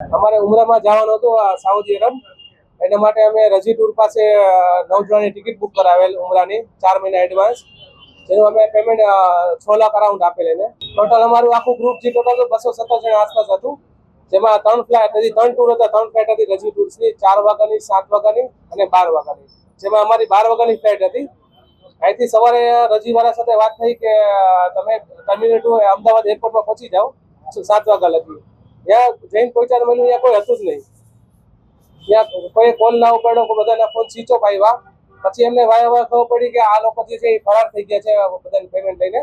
અમારે ઉમરામાં જવાનું હતું સાઉદી અરબ. એના માટે અમે રજી ટૂર પાસે અ, નવ જણાની ટિકિટ બુક કરાવેલ ઉમરાની ચાર મહિના એડવાન્સ જેનું અમે પેમેન્ટ છ લાખ અરાઉન્ડ આપેલ એને. ટોટલ અમારું આખું ગ્રુપ જે ટોટલ બસો સત્તર જણા આસપાસ હતું. જેમાં ત્રણ ફ્લાઇટ હતી ત્રણ ટૂર હતા ત્રણ ફ્લાઇટ હતી રજી ટૂર્સની ચાર વાગ્યાની સાત વાગ્યાની અને બાર વાગ્યાની. જેમાં અમારી બાર વાગ્યાની ફ્લાઇટ હતી. અહીંથી સવારે રજીવાળા સાથે વાત થઈ કે તમે ટર્મિનલ ટુ અમદાવાદ એરપોર્ટમાં પહોંચી જાઓ. સાત વાગ્યા લગી. ત્યાં જઈને પહોંચ્યા મળ્યું ત્યાં કોઈ હતું જ નહીં. ત્યાં કોઈ કોલ ના ઉપાડ્યો બધાના ફોન સ્વિચ ઓફ આવ્યા પછી એમને વાય વાય ખબર પડી કે આ લોકો જે છે એ ફરાર થઈ ગયા છે બધાની પેમેન્ટ લઈને.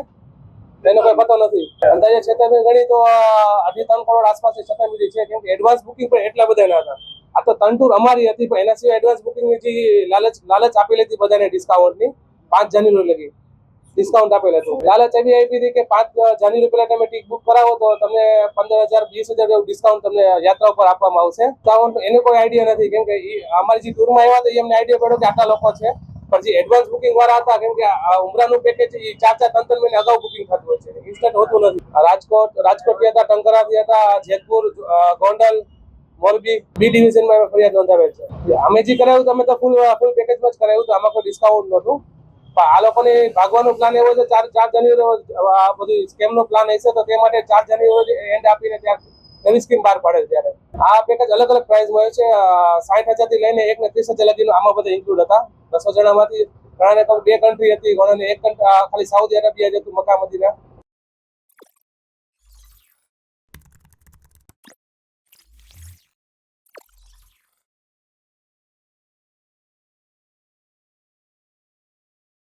એનો કોઈ પતો નથી. અંદાજે છેતરપિંડી ગણી તો અઢી ત્રણ કરોડ આસપાસ છેતરપિંડી છે, કેમ કે એડવાન્સ બુકિંગ પણ એટલા બધા ના હતા. આ તો ત્રણ અમારી હતી, પણ એના સિવાય એડવાન્સ બુકિંગની જે લાલચ લાલચ આપેલી હતી બધાને ડિસ્કાઉન્ટની પાંચ જાન્યુઆરી લગી. ડિસ્કાઉન્ટ આપેલ હતું લાલચ એવી આપી હતી કે પાંચ જાન્યુઆરી પહેલા તમે ટિકિટ બુક કરાવો તો તમને પંદર હજાર, વીસ હજાર જેવું ડિસ્કાઉન્ટ તમને યાત્રા ઉપર આપવામાં આવશે. એને કોઈ આઈડિયા નથી, કેમ કે અમારી જે ટૂરમાં આવ્યા હતા એમને આઈડિયા પડ્યો કે આટલા લોકો છે. પણ એડવાન્સ બુકિંગ વાળા હતા, કેમ કે આ ઉમરાનું પેકેજ એ ચાર ચાર, ત્રણ ત્રણ મહિને અગાઉ બુકિંગ થતું હોય છે. ઇન્સ્ટન્ટ હોતું નથી. રાજકોટ રાજકોટ રાજકોટથી હતા ટંકારાથી હતા, જેતપુર ગોંડલ, મોરબી, બી ડિવિઝનમાં ફરિયાદ નોંધાવેલ છે. અમે જે કરાવ્યું તમે તો ફૂલ ફૂલ પેકેજમાં જ કરાવ્યું, તો આમાં કોઈ ડિસ્કાઉન્ટ નહોતું. આ લોકોને ભાગવાનો પ્લાન એવો છે, ચાર ચાર જાન્યુઆરી આ બધું સ્કેમનો પ્લાન હશે, તો તે માટે ચાર જાન્યુઆરી એન્ડ આપીને ત્યાં નવી સ્કીમ બહાર પાડે ત્યારે. આ પેકેજ અલગ અલગ પ્રાઇસ હોય છે સાઠ હજારથી લઈને એક ને ત્રીસ હજાર લગીનું આમાં બધા ઇન્ક્લુડ હતા. બસો જણામાંથી ઘણાને બે કન્ટ્રી હતી ઘણાને એક ખાલી સાઉદી અરેબિયા જ હતું, મક્કા, મદીના.